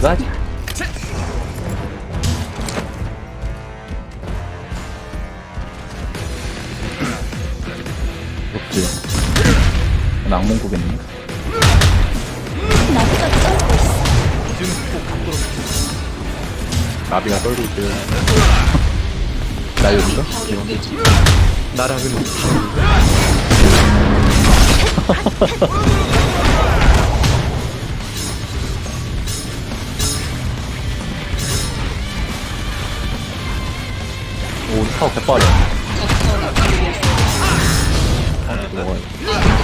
내가 하지. 없지. 악몽꾸겠네. 떨고 있어. 나비가 떨고 있대요. 나 여기가? 나락은 타워 개빠르. 아, 먹어야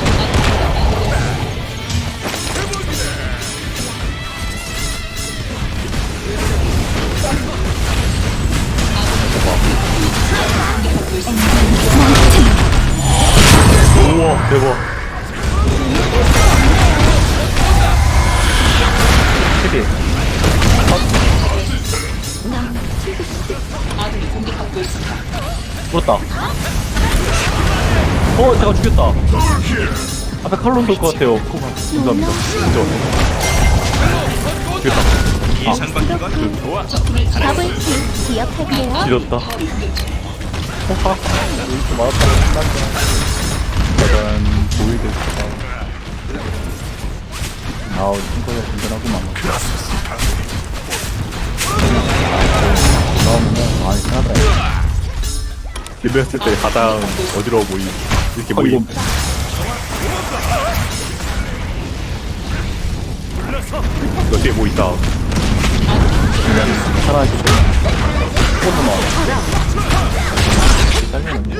죽었다. 어, 제가 죽였다. 앞에 칼로 쏠것 같아요. 감사합니다. 진짜. 죽였다. 기억할게요. 지렸다. 호하. 이렇게 맞았다. 끝난다. 짜잔. 보이드. 아우, 친구가 든든하구만. 너무 많이 생각해. 리뷰했을 때 가장 어지러워 보이 이렇게 어, 보이 이거 이거 뒤에 뭐 있다 그냥 살아있을 때. 꽃도 나와. 잘리네.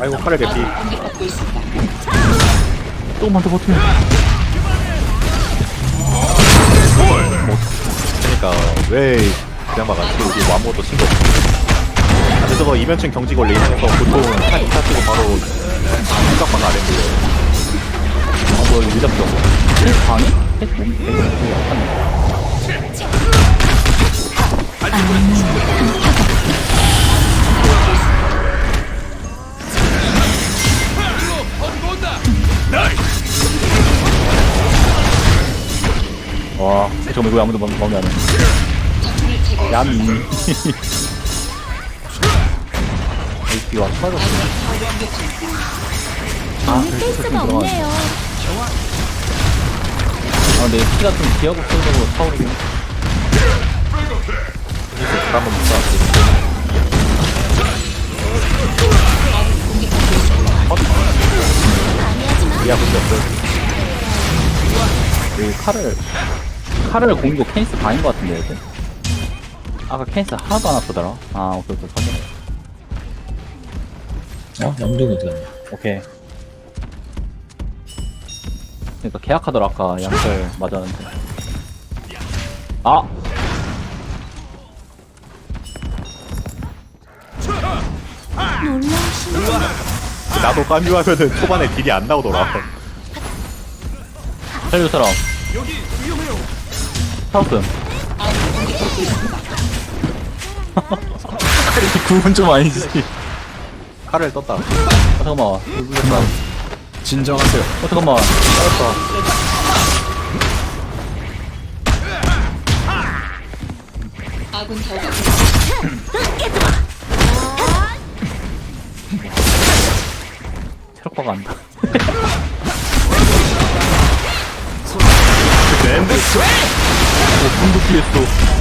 아이고 카레 개피 조금만 더 버티면. 그러니까 왜 그냥 막았지 우리 뭐 아무것도 친거 없어 근데 저거 이면층 경직 원래 이상해서 보통 한 이사 쓰고 바로 생각만 안 했는데 아, 뭐, 이거 미답죠. 방이? 잠깐만, 이거 아무도 마- 마음에 안 해. 얌. HP가 빠졌어. 아, 오늘 페이스가 없네요. 아, 근데 피가 좀 기하고 쏘고 타오르긴 했어. 그래서 한번 못 방해하지 마. 이해하고 있었어 그 칼을 칼을 공이고 케이스 반인 것 같은데 얘들? 아까 케이스 하나도 안 아프더라. 아 오케이 오케이 확인. 어? 양동이 어디 갔냐? 오케이. 그러니까 계약하더라 아까 양철 맞았는데. 아. 나도 깜유하면은 초반에 딜이 안 나오더라. 살려줄 사람. 타 우스 구분 좀 아니지. 칼을 떴다. 아, 잠깐만. 놀랬다 어 진정하세요. 잠깐만. 알았다 체력바가 안다 랜드 오, 분도 피했어.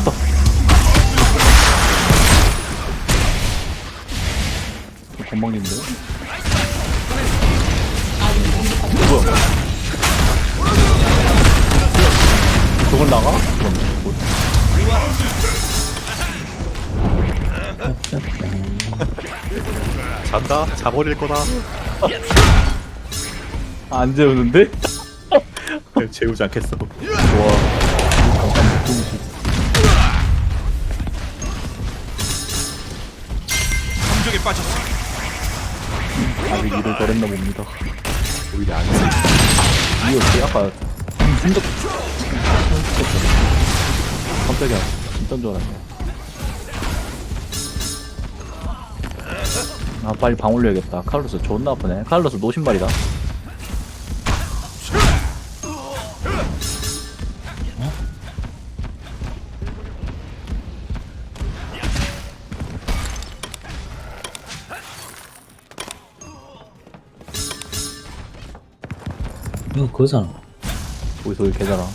터졌다 건방인데 뭐야 저걸 나가? 그럼 뭐. 잔다 자버릴 거다 안 재우는데? 재우지 않겠어 와 아직 일을 덜했나 봅니다. 오히려 안 해. 이거 어떻게 아까 진짜 깜짝이야. 진짜 줄 알았네. 아 빨리 방 올려야겠다. 카를로스 존나 아프네. 카를로스 노신발이다. 이거 그거잖아. 거기서 왜 개잖아.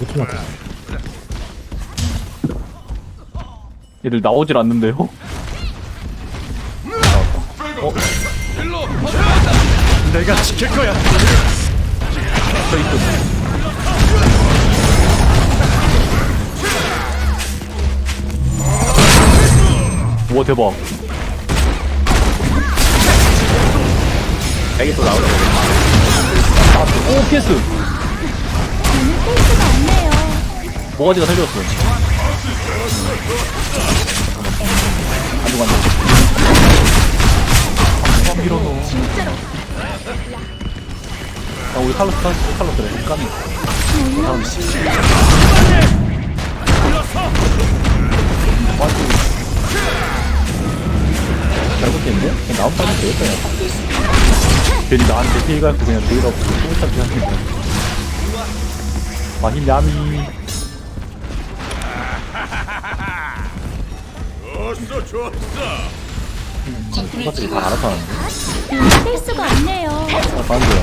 오토마트. 얘들 나오질 않는데요? 내가 지킬 거야. 우와 대박. 애기 또 나오려. 오 PS. 없네요. 모가지가 간다. 아, 밀어넣어. 진짜로 아, 우리 칼로스, 칼로스, 칼로스래. 까미. 완전. 잘못했는데? 그냥 나온 판이 되겠다, 야. 괜히 나한테 피해가지고 그냥 데이라고 소문참기 하는 거야. 마히냐미. 좋았어, 좋았어. 똑같이 다 알아서 하는데? 뺄 수가 없네요. 아, 반대야.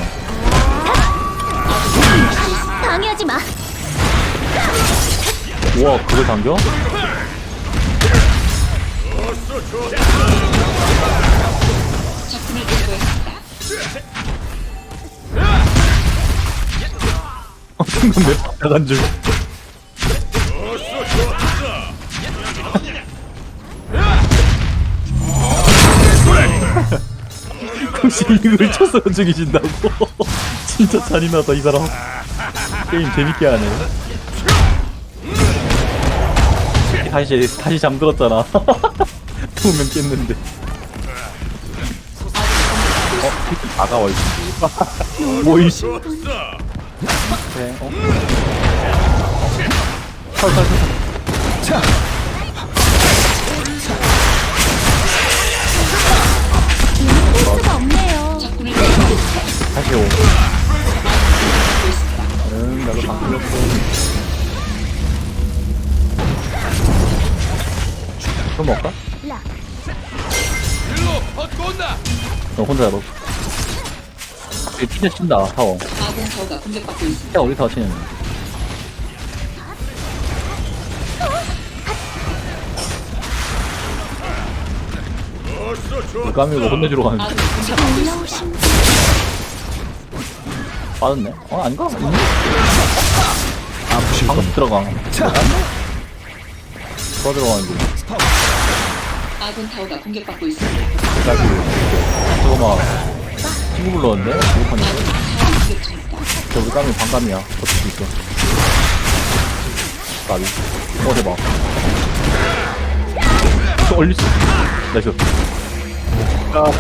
방해하지 마. 우와, 그걸 당겨? 어, 순간 내 나간 줄. 혹시 이걸 쳐서 죽이신다고? 진짜 잔인하다 이 사람. 게임 재밌게 하네. 다시 다시 잠들었잖아. 두명 깼는데. 다가와 있지. 뭐이씨. 그래, 어? 없네요. 다시 오. 응, 나도 바뀌었어. 좀 먹을까? 너 혼자 잡아. 여기 피자 친다, 타워. 아군 타워가 공격받고 있습니다. 피자 우리 타워 치는. 물감이고 혼내주러 가는 아군 공격받고 있습니다. 놀라운 신기해. 빠졌네? 어, 아닌가? 있네? 아, 방금. 들어가. 더 들어가는 중. 아군 타워가 공격받고 있습니다. 저거 막, 친구 공격 중입니다. 저 우리 까미 반감이야. 버틸 수 있어. 까비. 어, 대박. 저 올릴 수. 나이스. 아,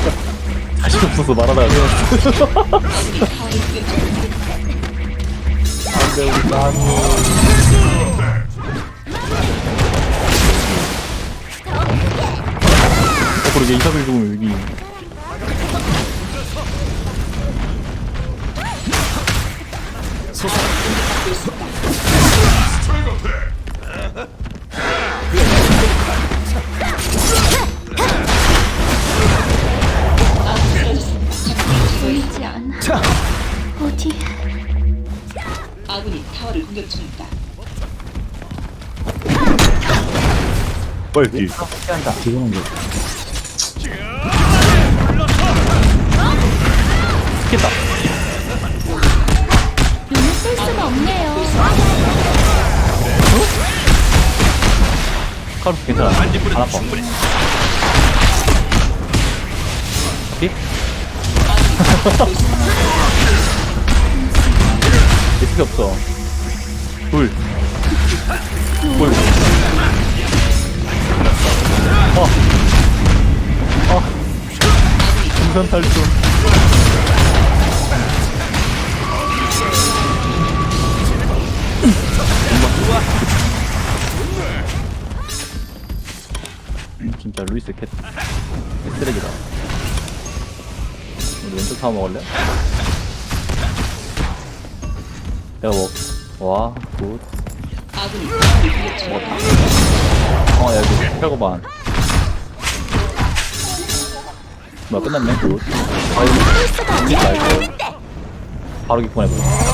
자신 없어서 말하다가 끊었어. 아군이 타워를 공격 중입니다. 안 돼, 우리 까미. 어, 그러게, 이사벨 죽으면 여기. 공격받고 있습니다. 아군 쓰러졌습니다. 적군을 보이지 않아. 어디? 아군이 타워를 공격 중입니다. 뻘뒤 피한다. 지금은 뭐 피했다. 카루스 괜찮아. 안 아파. 피? 예측이 없어. 둘. 보이고. 어. 어. 중선 탈출. 진짜 루이스 캣 쓰레기다. 우리 왼쪽 사 먹을래? 내가 먹. 와, 굿. 아군이 타워를 공격 중입니다. 어, 여기 팔고반. 뭐야, 끝났네, 굿. 아, 이거. 이거. 바로 기권해보자.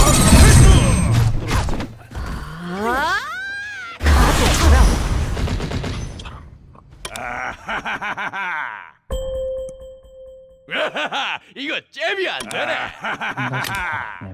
이거 잽이 안 되네. 네,